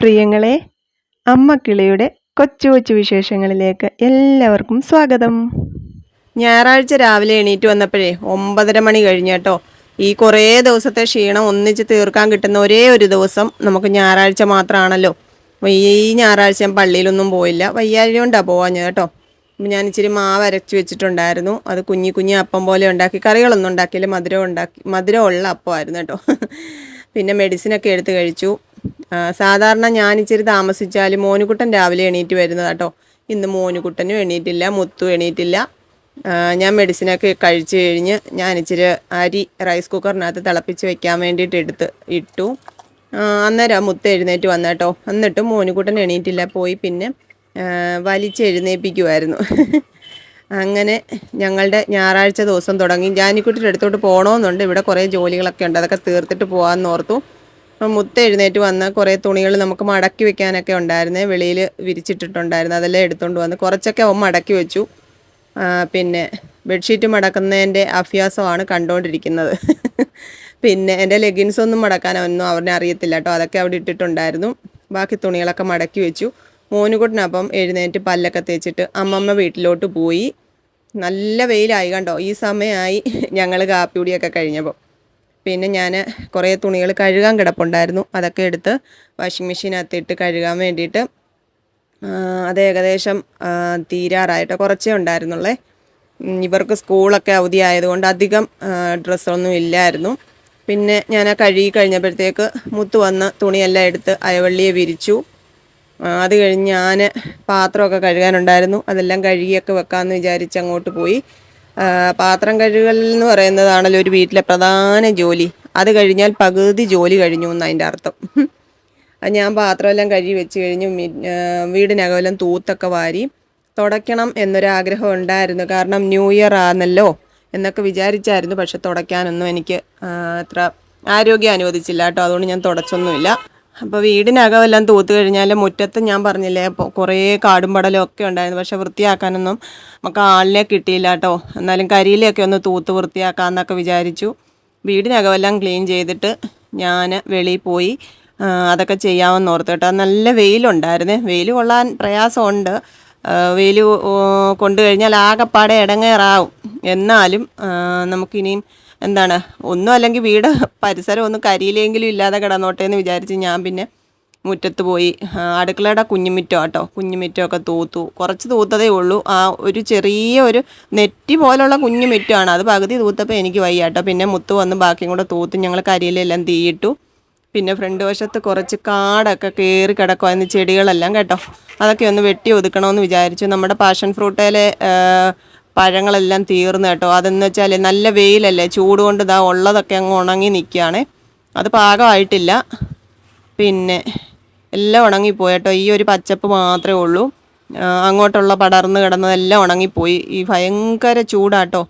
പ്രിയങ്ങളെ അമ്മ കിളിയുടെ കൊച്ചു കൊച്ചു വിശേഷങ്ങളിലേക്ക് എല്ലാവർക്കും സ്വാഗതം. ഞായറാഴ്ച രാവിലെ എണീറ്റ് വന്നപ്പോഴേ ഒമ്പതര മണി കഴിഞ്ഞ കേട്ടോ. ഈ കുറേ ദിവസത്തെ ക്ഷീണം ഒന്നിച്ച് തീർക്കാൻ കിട്ടുന്ന ഒരേ ഒരു ദിവസം നമുക്ക് ഞായറാഴ്ച മാത്രമാണല്ലോ. ഈ ഞായറാഴ്ച ഞാൻ പള്ളിയിലൊന്നും പോയില്ല. വയ്യാഴ്ച കൊണ്ടാണ് കേട്ടോ. ഞാൻ ഇച്ചിരി മാവ് അരച്ചു വെച്ചിട്ടുണ്ടായിരുന്നു. അത് കുഞ്ഞി കുഞ്ഞി അപ്പം പോലെ ഉണ്ടാക്കി കറികളൊന്നും ഉണ്ടാക്കിയില്ല. മധുരം ഉണ്ടാക്കി മധുരമുള്ള അപ്പമായിരുന്നു കേട്ടോ. പിന്നെ മെഡിസിനൊക്കെ എടുത്ത് കഴിച്ചു. സാധാരണ ഞാൻ ഇച്ചിരി താമസിച്ചാലും മോനുകുട്ടൻ രാവിലെ എണീറ്റ് വരുന്നത് കേട്ടോ ഇന്ന് മോനുകുട്ടനും എണീറ്റില്ല മുത്തു എണീറ്റില്ല. ഞാൻ മെഡിസിനൊക്കെ കഴിച്ചു കഴിഞ്ഞ് ഞാൻ ഇച്ചിരി അരി റൈസ് കുക്കറിനകത്ത് തിളപ്പിച്ച് വെക്കാൻ വേണ്ടിയിട്ട് എടുത്ത് ഇട്ടു. അന്നേരം മുത്ത് എഴുന്നേറ്റ് വന്ന കേട്ടോ എന്നിട്ടും മോനുകുട്ടൻ എണീറ്റില്ല പോയി പിന്നെ വലിച്ചെഴുന്നേപ്പിക്കുമായിരുന്നു അങ്ങനെ ഞങ്ങളുടെ ഞായറാഴ്ച ദിവസം തുടങ്ങി. ജാനിക്കുട്ടിയുടെ അടുത്തോട്ട് പോകണമെന്നുണ്ട് ഇവിടെ കുറേ ജോലികളൊക്കെ ഉണ്ട്. അതൊക്കെ തീർത്തിട്ട് പോകാമെന്ന് ഓർത്തു. അപ്പം മുത്ത് എഴുന്നേറ്റ് വന്ന് കുറേ തുണികൾ നമുക്ക് മടക്കി വെക്കാനൊക്കെ ഉണ്ടായിരുന്നേ. വെളിയിൽ വിരിച്ചിട്ടിട്ടുണ്ടായിരുന്നു. അതെല്ലാം എടുത്തുകൊണ്ട് വന്ന് കുറച്ചൊക്കെ അവൻ മടക്കി വെച്ചു. പിന്നെ ബെഡ്ഷീറ്റ് മടക്കുന്നതിന്റെ അഭ്യാസമാണ് കണ്ടുകൊണ്ടിരിക്കുന്നത് പിന്നെ എന്റെ ലെഗിൻസ് ഒന്നും മടക്കാൻ ഒന്നും അവനെ അറിയത്തില്ല കേട്ടോ. അതൊക്കെ അവിടെ ഇട്ടിട്ടുണ്ടായിരുന്നു. ബാക്കി തുണികളൊക്കെ മടക്കി വെച്ചു. മോനുകുട്ടനപ്പം എഴുന്നേറ്റ് പല്ലൊക്കെ തേച്ചിട്ട് അമ്മമ്മ വീട്ടിലോട്ട് പോയി. നല്ല വെയിലായി കണ്ടോ. ഈ സമയമായി ഞങ്ങൾ കാപ്പിയുടിയൊക്കെ കഴിഞ്ഞപ്പോൾ പിന്നെ ഞാൻ കുറേ തുണികൾ കഴുകാൻ കിടപ്പുണ്ടായിരുന്നു. അതൊക്കെ എടുത്ത് വാഷിംഗ് മെഷീനകത്ത് ഇട്ട് കഴുകാൻ വേണ്ടിയിട്ട് അത് ഏകദേശം തീരാറായിട്ടോ കുറച്ചേ ഉണ്ടായിരുന്നുള്ളേ. ഇവർക്ക് സ്കൂളൊക്കെ അവധി ആയതുകൊണ്ട് അധികം ഡ്രസ്സൊന്നും ഇല്ലായിരുന്നു. പിന്നെ ഞാൻ ആ കഴുകി കഴിഞ്ഞപ്പോഴത്തേക്ക് മുത്ത് വന്ന് തുണിയെല്ലാം എടുത്ത് അയവള്ളിയെ വിരിച്ചു. അത് കഴിഞ്ഞ് ഞാൻ പാത്രമൊക്കെ കഴുകാനുണ്ടായിരുന്നു. അതെല്ലാം കഴുകിയൊക്കെ വെക്കാമെന്ന് വിചാരിച്ച് അങ്ങോട്ട് പോയി. പാത്രം കഴുകൽ എന്ന് പറയുന്നതാണല്ലോ ഒരു വീട്ടിലെ പ്രധാന ജോലി. അത് കഴിഞ്ഞാൽ പകുതി ജോലി കഴിഞ്ഞു എന്ന് അതിന്റെ അർത്ഥം. അത് ഞാൻ പാത്രമെല്ലാം കഴുകി വെച്ച് കഴിഞ്ഞു. വീടിനകമെല്ലാം തൂത്തൊക്കെ വാരി തുടയ്ക്കണം എന്നൊരാഗ്രഹം ഉണ്ടായിരുന്നു. കാരണം ന്യൂ ഇയർ ആണല്ലോ എന്നൊക്കെ വിചാരിച്ചായിരുന്നു. പക്ഷെ തുടയ്ക്കാനൊന്നും എനിക്ക് അത്ര ആരോഗ്യം അനുവദിച്ചില്ല കേട്ടോ. അതുകൊണ്ട് ഞാൻ തുടച്ചൊന്നുമില്ല. അപ്പോൾ വീടിനകം എല്ലാം തൂത്ത് കഴിഞ്ഞാൽ മുറ്റത്ത് ഞാൻ പറഞ്ഞില്ലേ കുറേ കാടും പടലും ഒക്കെ ഉണ്ടായിരുന്നു. പക്ഷെ വൃത്തിയാക്കാനൊന്നും നമുക്ക് ആളിനെ കിട്ടിയില്ല കേട്ടോ എന്നാലും കരിയിലൊക്കെ ഒന്ന് തൂത്ത് വൃത്തിയാക്കാമെന്നൊക്കെ വിചാരിച്ചു. വീടിനകം എല്ലാം ക്ലീൻ ചെയ്തിട്ട് ഞാൻ വെളിയിൽ പോയി അതൊക്കെ ചെയ്യാമെന്ന് ഓർത്ത് കേട്ടോ. നല്ല വെയിലുണ്ടായിരുന്നേ. വെയിൽ കൊള്ളാൻ പ്രയാസമുണ്ട്. വെയിൽ കൊണ്ടു കഴിഞ്ഞാൽ ആകെപ്പാടെ ഇടങ്ങേറാവും. എന്നാലും നമുക്കിനിയും എന്താണ് ഒന്നും അല്ലെങ്കിൽ വീട് പരിസരം ഒന്നും കരിയിലെങ്കിലും ഇല്ലാതെ കിടന്നോട്ടെ എന്ന് വിചാരിച്ച് ഞാൻ പിന്നെ മുറ്റത്ത് പോയി. അടുക്കളയുടെ കുഞ്ഞുമിറ്റം കേട്ടോ കുഞ്ഞുമിറ്റമൊക്കെ തൂത്തു. കുറച്ച് തൂത്തതേ ഉള്ളൂ. ആ ഒരു ചെറിയ ഒരു നെറ്റി പോലുള്ള കുഞ്ഞുമിറ്റമാണ്. അത് പകുതി തൂത്തപ്പോൾ എനിക്ക് വയ്യ കേട്ടോ. പിന്നെ മുത്ത് വന്ന് ബാക്കിയും കൂടെ തൂത്ത് ഞങ്ങൾ കരിയിലെല്ലാം തീയിട്ടു. പിന്നെ ഫ്രണ്ട് വശത്ത് കുറച്ച് കാടൊക്കെ കയറി കിടക്കുമായിരുന്നു ചെടികളെല്ലാം കേട്ടോ. അതൊക്കെ ഒന്ന് വെട്ടി ഒതുക്കണമെന്ന് വിചാരിച്ചു. നമ്മുടെ പാഷൻ ഫ്രൂട്ടിലെ പഴങ്ങളെല്ലാം തീർന്നു കേട്ടോ. അതെന്ന് വെച്ചാൽ നല്ല വെയിലല്ലേ ചൂട് കൊണ്ട് ഇതാ ഉള്ളതൊക്കെ അങ്ങ് ഉണങ്ങി നിൽക്കുകയാണേ അത് പാകമായിട്ടില്ല. പിന്നെ എല്ലാം ഉണങ്ങിപ്പോയി കേട്ടോ. ഈ ഒരു പച്ചപ്പ് മാത്രമേ ഉള്ളൂ. അങ്ങോട്ടുള്ള പടർന്ന് കിടന്നതെല്ലാം ഉണങ്ങിപ്പോയി. ഈ ഭയങ്കര ചൂടാട്ടോ.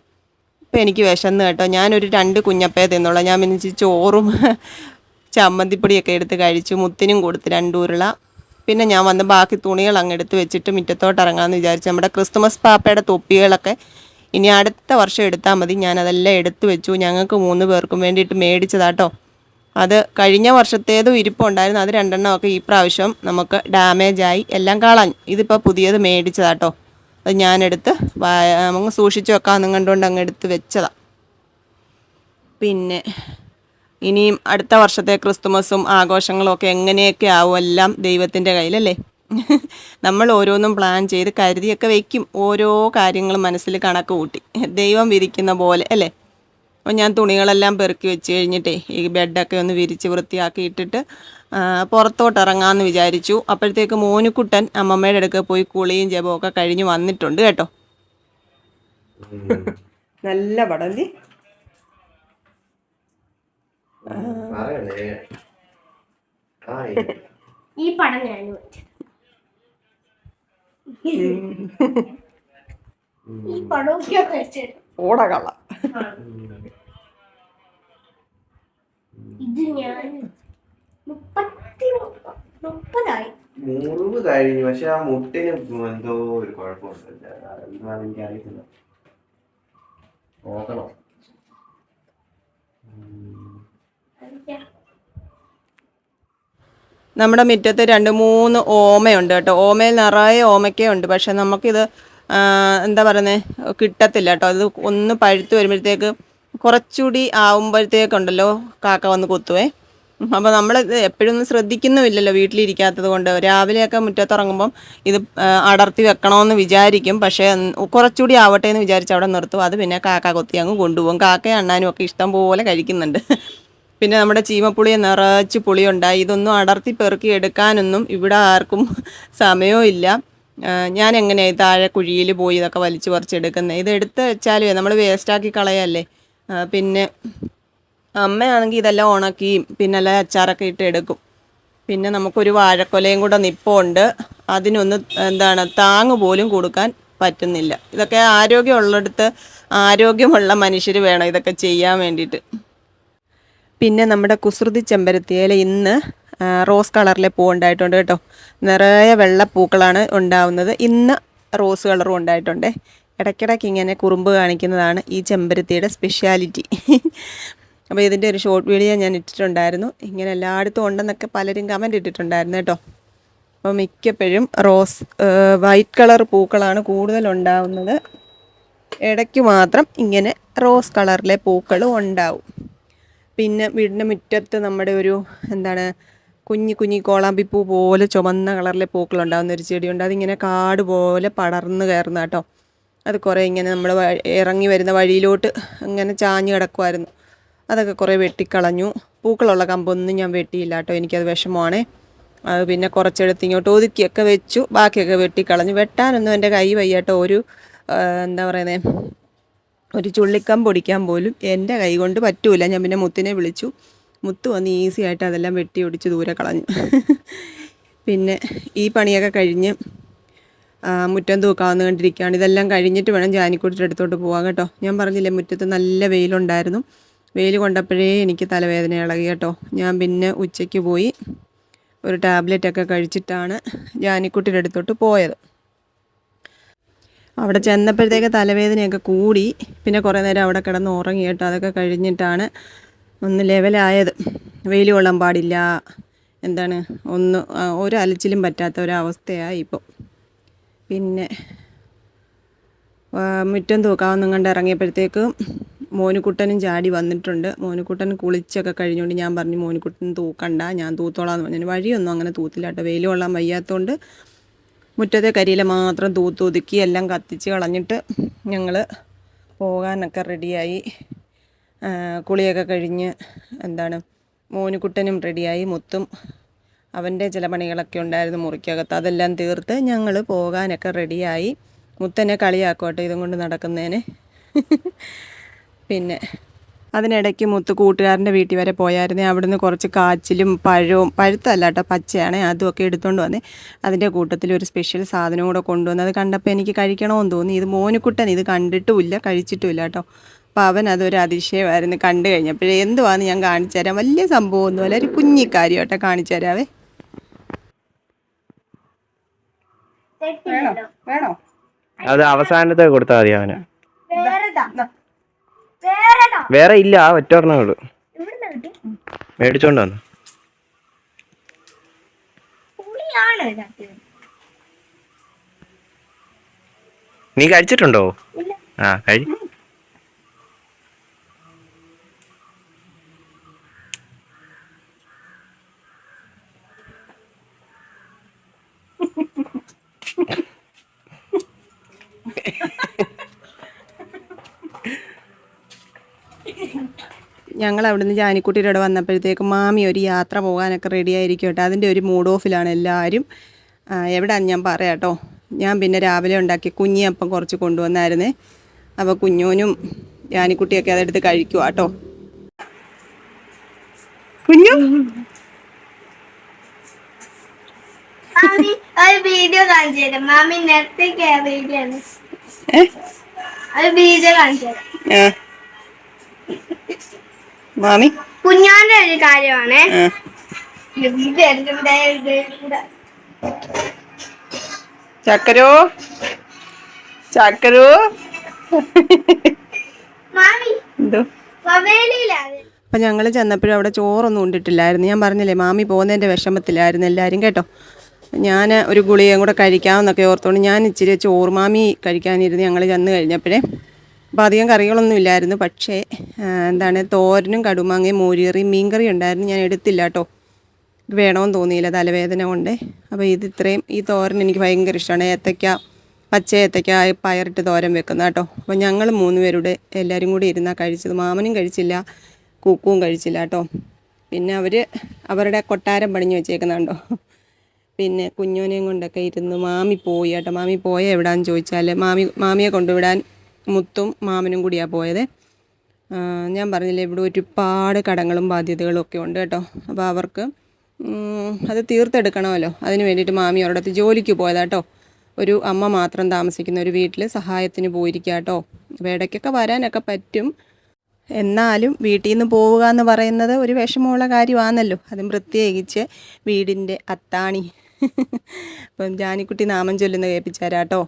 ഇപ്പം എനിക്ക് വിശന്ന് കേട്ടോ. ഞാനൊരു രണ്ട് കുഞ്ഞപ്പേ തിന്നുള്ളൂ. ഞാൻ മിനിച്ച് ചോറും ചമ്മന്തിപ്പൊടിയൊക്കെ എടുത്ത് കഴിച്ചു. മുത്തിനും കൊടുത്ത് രണ്ടൂരുള പിന്നെ ഞാൻ വന്ന് ബാക്കി തുണികൾ അങ്ങ് എടുത്ത് വെച്ചിട്ട് മുറ്റത്തോട്ട് ഇറങ്ങാമെന്ന് വിചാരിച്ചു. നമ്മുടെ ക്രിസ്തുമസ് പാപ്പയുടെ തൊപ്പികളൊക്കെ ഇനി അടുത്ത വർഷം എടുത്താൽ മതി. ഞാനതെല്ലാം എടുത്തു വെച്ചു. ഞങ്ങൾക്ക് മൂന്ന് പേർക്കും വേണ്ടിയിട്ട് മേടിച്ചതാട്ടോ. അത് കഴിഞ്ഞ വർഷത്തേതും ഇരിപ്പുണ്ടായിരുന്നു അത് രണ്ടെണ്ണമൊക്കെ ഈ പ്രാവശ്യം നമുക്ക് ഡാമേജായി എല്ലാം കളഞ്ഞു. ഇതിപ്പോൾ പുതിയത് മേടിച്ചതാട്ടോ. അത് ഞാനെടുത്ത് നമുക്ക് സൂക്ഷിച്ച് വെക്കാമെന്നും കണ്ടുകൊണ്ട് അങ്ങ് എടുത്ത് വെച്ചതാണ് പിന്നെ ഇനിയും അടുത്ത വർഷത്തെ ക്രിസ്തുമസും ആഘോഷങ്ങളും ഒക്കെ എങ്ങനെയൊക്കെ ആവും എല്ലാം ദൈവത്തിന്റെ കയ്യിലല്ലേ? നമ്മൾ ഓരോന്നും പ്ലാൻ ചെയ്ത് കരുതിയൊക്കെ വയ്ക്കും. ഓരോ കാര്യങ്ങളും മനസ്സിൽ കണക്ക് കൂട്ടി. ദൈവം വിരിക്കുന്ന പോലെ അല്ലേ? അപ്പോൾ ഞാൻ തുണികളെല്ലാം പെറുക്കി വെച്ച് കഴിഞ്ഞിട്ടേ ഈ ബെഡൊക്കെ ഒന്ന് വിരിച്ച് വൃത്തിയാക്കി ഇട്ടിട്ട് പുറത്തോട്ട് ഇറങ്ങാമെന്ന് വിചാരിച്ചു. അപ്പോഴത്തേക്ക് മോനുക്കുട്ടൻ അമ്മമ്മയുടെ അടുക്ക പോയി കുളിയും ജപവും ഒക്കെ കഴിഞ്ഞ് വന്നിട്ടുണ്ട് കേട്ടോ. നല്ല പടം ഈ പടം ഞാൻ വെച്ചു. ഈ പടവും ഓടകള്ള ഇത് ഞാൻ മുപ്പത്തി മുപ്പതായി. മുറിവ് കഴിഞ്ഞു. പക്ഷെ ആ മുട്ടിന് എന്തോ ഒരു കുഴപ്പമുണ്ട്. എന്താണെന്ന് എനിക്ക് അറിയത്തില്ല നോക്കണം നമ്മുടെ മുറ്റത്ത് രണ്ട് മൂന്ന് ഓമയുണ്ട് കേട്ടോ. ഓമയിൽ നിറയെ ഓമയ്ക്കുണ്ട് പക്ഷെ നമുക്കിത് എന്താ പറയുന്നത് കിട്ടത്തില്ല കേട്ടോ. അത് ഒന്ന് പഴുത്ത് വരുമ്പോഴത്തേക്ക് കുറച്ചുകൂടി ആവുമ്പോഴത്തേക്കുണ്ടല്ലോ കാക്ക വന്ന് കൊത്തുവേ. അപ്പോൾ നമ്മൾ എപ്പോഴും ഒന്നും ശ്രദ്ധിക്കുന്നുമില്ലല്ലോ വീട്ടിലിരിക്കാത്തത് കൊണ്ട്. രാവിലെയൊക്കെ മുറ്റത്തിറങ്ങുമ്പം ഇത് അടർത്തി വെക്കണമെന്ന് വിചാരിക്കും. പക്ഷേ കുറച്ചുകൂടി ആവട്ടെ എന്ന് വിചാരിച്ച് അവിടെ നിർത്തും. അത് പിന്നെ കാക്ക കൊത്തി അങ്ങ് കൊണ്ടുപോകും. കാക്കയും അണ്ണാനും ഒക്കെ ഇഷ്ടം പോലെ കഴിക്കുന്നുണ്ട്. പിന്നെ നമ്മുടെ ചീമപ്പുളി നിറച്ച് പുളിയുണ്ടായി. ഇതൊന്നും അടർത്തി പെറുക്കി എടുക്കാനൊന്നും ഇവിടെ ആർക്കും സമയവും ഞാൻ എങ്ങനെയാണ് താഴെ കുഴിയിൽ പോയി ഇതൊക്കെ വലിച്ചു പറിച്ചെടുക്കുന്നത് ഇത് എടുത്ത് വെച്ചാലേ നമ്മൾ വേസ്റ്റാക്കി കളയല്ലേ? പിന്നെ അമ്മയാണെങ്കിൽ ഇതെല്ലാം ഉണക്കിയും പിന്നെ അല്ല അച്ചാറൊക്കെ ഇട്ട് എടുക്കും. പിന്നെ നമുക്കൊരു വാഴക്കൊലയും കൂടെ നിപ്പുണ്ട്. അതിനൊന്ന് എന്താണ് താങ്ങ് പോലും കൊടുക്കാൻ പറ്റുന്നില്ല. ഇതൊക്കെ ആരോഗ്യമുള്ളിടത്ത് ആരോഗ്യമുള്ള മനുഷ്യർ വേണം ഇതൊക്കെ ചെയ്യാൻ വേണ്ടിയിട്ട്. പിന്നെ നമ്മുടെ കുസൃതി ചെമ്പരത്തിയില ഇന്ന് റോസ് കളറിലെ പൂ ഉണ്ടായിട്ടുണ്ട് കേട്ടോ. നിറയെ വെള്ള പൂക്കളാണ് ഉണ്ടാവുന്നത്. ഇന്ന് റോസ് കളറും ഉണ്ടായിട്ടുണ്ട്. ഇടയ്ക്കിടയ്ക്ക് ഇങ്ങനെ കുറുമ്പ് കാണിക്കുന്നതാണ് ഈ ചെമ്പരത്തിയുടെ സ്പെഷ്യാലിറ്റി. അപ്പോൾ ഇതിന്റെ ഒരു ഷോർട്ട് വീഡിയോ ഞാൻ ഇട്ടിട്ടുണ്ടായിരുന്നു. ഇങ്ങനെ എല്ലായിടത്തും ഉണ്ടെന്നൊക്കെ പലരും കമന്റ് ഇട്ടിട്ടുണ്ടായിരുന്നു കേട്ടോ. അപ്പോൾ മിക്കപ്പോഴും റോസ് വൈറ്റ് കളർ പൂക്കളാണ് കൂടുതൽ ഉണ്ടാവുന്നത്. ഇടയ്ക്ക് മാത്രം ഇങ്ങനെ റോസ് കളറിലെ പൂക്കളും ഉണ്ടാവും. പിന്നെ വീടിന്റെ മുറ്റത്ത് നമ്മുടെ ഒരു എന്താണ് കുഞ്ഞി കുഞ്ഞി കോളാമ്പിപ്പൂ പോലെ ചുമന്ന കളറിലെ പൂക്കളുണ്ടാകുന്ന ഒരു ചെടിയുണ്ട്. അതിങ്ങനെ കാട് പോലെ പടർന്ന് കയറുന്ന കേട്ടോ. അത് കുറേ ഇങ്ങനെ നമ്മൾ ഇറങ്ങി വരുന്ന വഴിയിലോട്ട് അങ്ങനെ ചാഞ്ഞ് കിടക്കുമായിരുന്നു അതൊക്കെ കുറേ വെട്ടിക്കളഞ്ഞു. പൂക്കളുള്ള കമ്പൊന്നും ഞാൻ വെട്ടിയില്ല കേട്ടോ. എനിക്കത് വിഷമമാണേ. അത് പിന്നെ കുറച്ചെടുത്ത് ഇങ്ങോട്ട് ഒതുക്കിയൊക്കെ വെച്ചു. ബാക്കിയൊക്കെ വെട്ടിക്കളഞ്ഞു. വെട്ടാനൊന്നും എന്റെ കൈ വയ്യാട്ടോ. ഒരു എന്താ പറയുന്നത് ഒരു ചുള്ളിക്കം പൊടിക്കാൻ പോലും എന്റെ കൈ കൊണ്ട് പറ്റൂല. ഞാൻ പിന്നെ മുത്തിനെ വിളിച്ചു. മുത്ത് വന്ന് ഈസി ആയിട്ട് അതെല്ലാം വെട്ടി ഒടിച്ച് ദൂരെ കളഞ്ഞു. പിന്നെ ഈ പണിയൊക്കെ കഴിഞ്ഞ് മുറ്റം തൂക്കാവുന്ന കണ്ടിരിക്കുകയാണ്. ഇതെല്ലാം കഴിഞ്ഞിട്ട് വേണം ജാനിക്കൂട്ടിന്റെ അടുത്തോട്ട് പോകാൻ കേട്ടോ. ഞാൻ പറഞ്ഞില്ലേ മുറ്റത്ത് നല്ല വെയിലുണ്ടായിരുന്നു. വെയിൽ കൊണ്ടപ്പോഴേ എനിക്ക് തലവേദന ഇളകി കേട്ടോ. ഞാൻ പിന്നെ ഉച്ചയ്ക്ക് പോയി ഒരു ടാബ്ലറ്റൊക്കെ കഴിച്ചിട്ടാണ് ജാനിക്കുട്ടിയുടെ അടുത്തോട്ട് പോയത്. അവിടെ ചെന്നപ്പോഴത്തേക്ക് തലവേദനയൊക്കെ കൂടി. പിന്നെ കുറേ നേരം അവിടെ കിടന്ന് ഉറങ്ങി കേട്ടോ. അതൊക്കെ കഴിഞ്ഞിട്ടാണ് ഒന്ന് ലെവലായത്. വെയിൽ കൊള്ളാൻ പാടില്ല. എന്താണ്? ഒന്ന് ഒരു അലച്ചിലും പറ്റാത്ത ഒരവസ്ഥയായി ഇപ്പോൾ പിന്നെ മുറ്റം തൂക്കാവുന്നും കണ്ട് ഇറങ്ങിയപ്പോഴത്തേക്ക് മോനുക്കുട്ടനും ചാടി വന്നിട്ടുണ്ട്. മോനുക്കുട്ടൻ കുളിച്ചൊക്കെ കഴിഞ്ഞുകൊണ്ട് ഞാൻ പറഞ്ഞു മോനുക്കുട്ടൻ തൂക്കണ്ട ഞാൻ തൂത്തോളാന്ന് പറഞ്ഞു. വഴിയൊന്നും അങ്ങനെ തൂത്തില്ല കേട്ടോ. വെയിൽ കൊള്ളാൻ വയ്യാത്തതുകൊണ്ട് മുറ്റത്തെ കരിയില മാത്രം തൂത്തൊതുക്കി എല്ലാം കത്തിച്ച് കളഞ്ഞിട്ട് ഞങ്ങൾ പോകാനൊക്കെ റെഡിയായി കുളിയൊക്കെ കഴിഞ്ഞ് എന്താണ് മോനുകുട്ടനും റെഡിയായി മുത്തും അവന്റെ ചില പണികളൊക്കെ ഉണ്ടായിരുന്നു മുറിക്കകത്ത്. അതെല്ലാം തീർത്ത് ഞങ്ങൾ പോകാനൊക്കെ റെഡിയായി മുത്തനെ കളിയാക്കോട്ടെ ഇതും കൊണ്ട് നടക്കുന്നതിന് പിന്നെ അതിനിടയ്ക്ക് മുത്ത് കൂട്ടുകാരന്റെ വീട്ടിൽ വരെ പോയായിരുന്നേ. അവിടുന്ന് കുറച്ച് കാച്ചിലും പഴവും പഴുത്തല്ല കേട്ടോ പച്ചയാണേ. അതുമൊക്കെ എടുത്തുകൊണ്ട് വന്നേ. അതിന്റെ കൂട്ടത്തിൽ ഒരു സ്പെഷ്യൽ സാധനം കൂടെ കൊണ്ടുവന്ന്. അത് കണ്ടപ്പോൾ എനിക്ക് കഴിക്കണമെന്ന് തോന്നി. ഇത് മോനുക്കുട്ടൻ ഇത് കണ്ടിട്ടുമില്ല കഴിച്ചിട്ടുമില്ല കേട്ടോ. അപ്പോൾ അവൻ അതൊരു അതിശയമായിരുന്നു കണ്ടു കഴിഞ്ഞപ്പോഴേ എന്തുവാന്ന് ഞാൻ കാണിച്ചു തരാം. വലിയ സംഭവമൊന്നുമല്ല ഒരു കുഞ്ഞിക്കാര്യം കേട്ടോ കാണിച്ചു തരാവേ. വേണോ? വേണോ? അത് അവസാനത്തെ കൊടുത്താൽ മതി അവന്. വേറെതാ? വേറെ ഇല്ല ആ ഒറ്റ ഒരെണ്ണേ ഉള്ളൂ. മേടിച്ചോണ്ട് വന്നു. നീ കഴിച്ചിട്ടുണ്ടോ? ആ കഴി ഞങ്ങൾ അവിടുന്ന് ജാനിക്കുട്ടിയുടെ അവിടെ വന്നപ്പോഴത്തേക്ക് മാമി ഒരു യാത്ര പോകാനൊക്കെ റെഡി ആയിരിക്കും കേട്ടോ. അതിന്റെ ഒരു മൂഡ് ഓഫിലാണ് എല്ലാവരും ആ, എവിടെയാന്ന് ഞാൻ പറയാം കേട്ടോ. ഞാൻ പിന്നെ രാവിലെ ഉണ്ടാക്കി കുഞ്ഞിയപ്പം കുറച്ച് കൊണ്ടുവന്നായിരുന്നേ. അപ്പോൾ കുഞ്ഞോനും ജാനിക്കുട്ടിയൊക്കെ അതെടുത്ത് കഴിക്കുക കേട്ടോ. കുഞ്ഞു? ഒരു വീഡിയോ കാണിച്ചു തരാം. മാമി നേരത്തെ വീഡിയോ ആണ് ഒരു വീഡിയോ കാണിച്ചു തരാം. മാമി? കുഞ്ഞാന്റെ ഒരു കാര്യമാണ്. ചക്കരോ? ചക്കരോ? മാമി എന്തോ? അപ്പം ഞങ്ങൾ ചെന്നപ്പോഴും അവിടെ ചോറൊന്നും ഉണ്ടിട്ടില്ലായിരുന്നു. ഞാൻ പറഞ്ഞില്ലേ മാമി പോകുന്നതിന്റെ വിഷമത്തിലായിരുന്നു എല്ലാരും കേട്ടോ. ഞാൻ ഒരു ഗുളികയും കൂടെ കഴിക്കാമെന്നൊക്കെ ഓർത്തുകൊണ്ട് ഞാൻ ഇച്ചിരി ചോറ് മാമി കഴിക്കാനിരുന്ന് ഞങ്ങൾ ചെന്ന് കഴിഞ്ഞപ്പോഴേ അപ്പോൾ അധികം കറികളൊന്നും ഇല്ലായിരുന്നു. പക്ഷേ എന്താണ് തോരനും കടുമാങ്ങയും മോരുകറിയും മീൻകറി ഉണ്ടായിരുന്നു. ഞാൻ എടുത്തില്ല കേട്ടോ. വേണമെന്ന് തോന്നിയില്ല തലവേദന കൊണ്ട്. അപ്പോൾ ഇത് ഇത്രയും ഈ തോരൻ എനിക്ക് ഭയങ്കര ഇഷ്ടമാണ്. ഏത്തയ്ക്ക പച്ച ഏത്തയ്ക്ക പയറിട്ട് തോരൻ വെക്കുന്ന കേട്ടോ. അപ്പോൾ ഞങ്ങൾ മൂന്ന് പേരുടെ എല്ലാവരും കൂടി ഇരുന്നാൽ കഴിച്ചത്. മാമനും കഴിച്ചില്ല കൂക്കുവും കഴിച്ചില്ല കേട്ടോ. പിന്നെ അവർ അവരുടെ കൊട്ടാരം പണിഞ്ഞ് വെച്ചേക്കുന്നുണ്ടോ പിന്നെ കുഞ്ഞോനെയും കൊണ്ടൊക്കെ ഇരുന്ന് മാമി പോയി കേട്ടോ. മാമി പോയ എവിടാന്ന് ചോദിച്ചാൽ മാമി മാമിയെ കൊണ്ടുവിടാൻ മുത്തും മാമനും കൂടിയാണ് പോയത്. ഞാൻ പറഞ്ഞില്ലേ ഇവിടെ ഒരുപാട് കടങ്ങളും ബാധ്യതകളും ഒക്കെ ഉണ്ട് കേട്ടോ. അപ്പോൾ അവർക്ക് അത് തീർത്തെടുക്കണമല്ലോ. അതിന് വേണ്ടിയിട്ട് മാമി അവരുടെ ജോലിക്ക് പോയതാട്ടോ ഒരു അമ്മ മാത്രം താമസിക്കുന്ന ഒരു വീട്ടിൽ സഹായത്തിന് പോയിരിക്കുക കേട്ടോ. അപ്പോൾ ഇടയ്ക്കൊക്കെ വരാനൊക്കെ പറ്റും. എന്നാലും വീട്ടിൽ നിന്ന് പോവുക എന്ന് പറയുന്നത് ഒരു വിഷമമുള്ള കാര്യമാണല്ലോ. അതും പ്രത്യേകിച്ച് വീടിന്റെ അത്താണി. അപ്പം ജാനിക്കുട്ടി നാമം ചൊല്ലുന്ന കേൾപ്പിച്ചാരാട്ടോ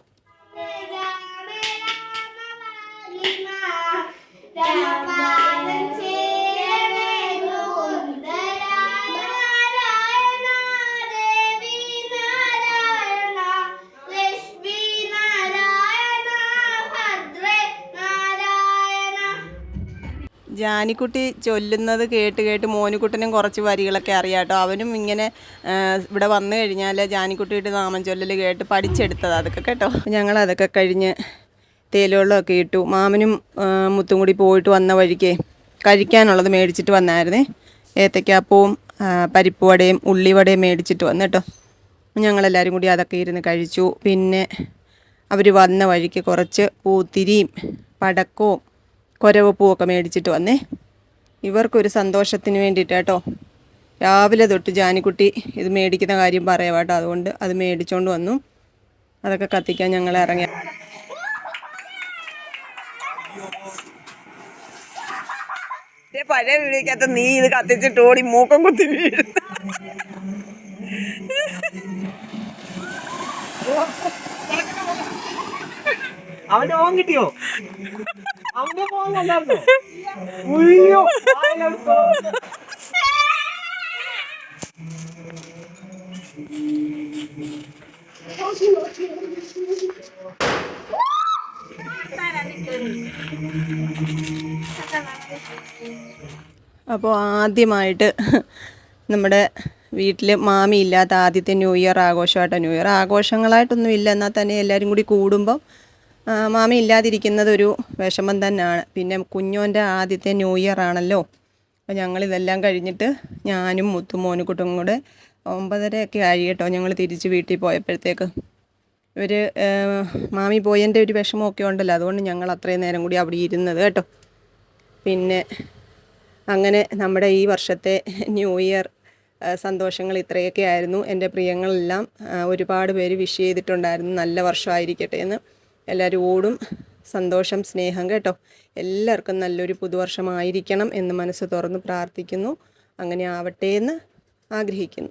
ജാനിക്കുട്ടി ചൊല്ലുന്നത് കേട്ട് കേട്ട് മോനിക്കുട്ടനും കുറച്ച് വരികളൊക്കെ അറിയാട്ടോ. അവനും ഇങ്ങനെ ഇവിടെ വന്നു കഴിഞ്ഞാൽ ജാനിക്കുട്ടിയുടെ നാമം ചൊല്ലൽ കേട്ട് പഠിച്ചെടുത്തത്. അതൊക്കെ കേട്ടോ. ഞങ്ങൾ അതൊക്കെ കഴിഞ്ഞ് തേയിലവെള്ളമൊക്കെ ഇട്ടു. മാമനും മുത്തും കൂടി പോയിട്ട് വന്ന വഴിക്ക് കഴിക്കാനുള്ളത് മേടിച്ചിട്ട് വന്നായിരുന്നേ. ഏത്തയ്ക്കാപ്പവും പരിപ്പ് വടയും ഉള്ളിവടയും മേടിച്ചിട്ട് വന്നു കേട്ടോ ഞങ്ങളെല്ലാവരും കൂടി അതൊക്കെ ഇരുന്ന് കഴിച്ചു. പിന്നെ അവർ വന്ന വഴിക്ക് കുറച്ച് പൂത്തിരിയും പടക്കവും കുരവപ്പൂവൊക്കെ മേടിച്ചിട്ട് വന്നേ. ഇവർക്കൊരു സന്തോഷത്തിന് വേണ്ടിയിട്ട് കേട്ടോ രാവിലെ തൊട്ട് ജാനിക്കുട്ടി ഇത് മേടിക്കുന്ന കാര്യം പറയാം കേട്ടോ. അതുകൊണ്ട് അത് മേടിച്ചുകൊണ്ട് വന്നു. അതൊക്കെ കത്തിക്കാൻ ഞങ്ങൾ ഇറങ്ങി. പഴയ വീടിക്കകത്ത് നീ ഇത് കത്തിച്ചിട്ട് ഓടി മൂക്കം കുത്തി അവന്റെ മോൻ കിട്ടിയോ? അവന്റെ വായിലെടുത്തോ. അപ്പോൾ ആദ്യമായിട്ട് നമ്മുടെ വീട്ടിൽ മാമി ഇല്ലാത്ത ആദ്യത്തെ ന്യൂ ഇയർ ആഘോഷമായിട്ടോ ന്യൂ ഇയർ ആഘോഷങ്ങളായിട്ടൊന്നും ഇല്ല. എന്നാൽ തന്നെ എല്ലാവരും കൂടി കൂടുമ്പം മാമി ഇല്ലാതിരിക്കുന്നത് ഒരു വിഷമം തന്നെയാണ്. പിന്നെ കുഞ്ഞോന്റെ ആദ്യത്തെ ന്യൂ ഇയർ ആണല്ലോ. അപ്പോൾ ഞങ്ങളിതെല്ലാം കഴിഞ്ഞിട്ട് ഞാനും മുത്തും മോനുകുട്ടും കൂടെ ഒമ്പതരയൊക്കെ ആയി കേട്ടോ ഞങ്ങൾ തിരിച്ച് വീട്ടിൽ പോയപ്പോഴത്തേക്ക്. ഇവർ മാമി പോയതിന്റെ ഒരു വിഷമമൊക്കെ ഉണ്ടല്ലോ. അതുകൊണ്ട് ഞങ്ങൾ അത്രയും നേരം കൂടി അവിടെ ഇരുന്നത് കേട്ടോ. പിന്നെ അങ്ങനെ നമ്മുടെ ഈ വർഷത്തെ ന്യൂ ഇയർ സന്തോഷങ്ങൾ ഇത്രയൊക്കെ ആയിരുന്നു. എന്റെ പ്രിയങ്ങളെല്ലാം ഒരുപാട് പേര് വിഷ് ചെയ്തിട്ടുണ്ടായിരുന്നു. നല്ല വർഷമായിരിക്കട്ടെ എന്ന്. എല്ലാവരോടും സന്തോഷം സ്നേഹം കേട്ടോ. എല്ലാവർക്കും നല്ലൊരു പുതുവർഷമായിരിക്കണം എന്ന് മനസ്സ് തുറന്ന് പ്രാർത്ഥിക്കുന്നു. അങ്ങനെ ആവട്ടെ എന്ന് ആഗ്രഹിക്കുന്നു.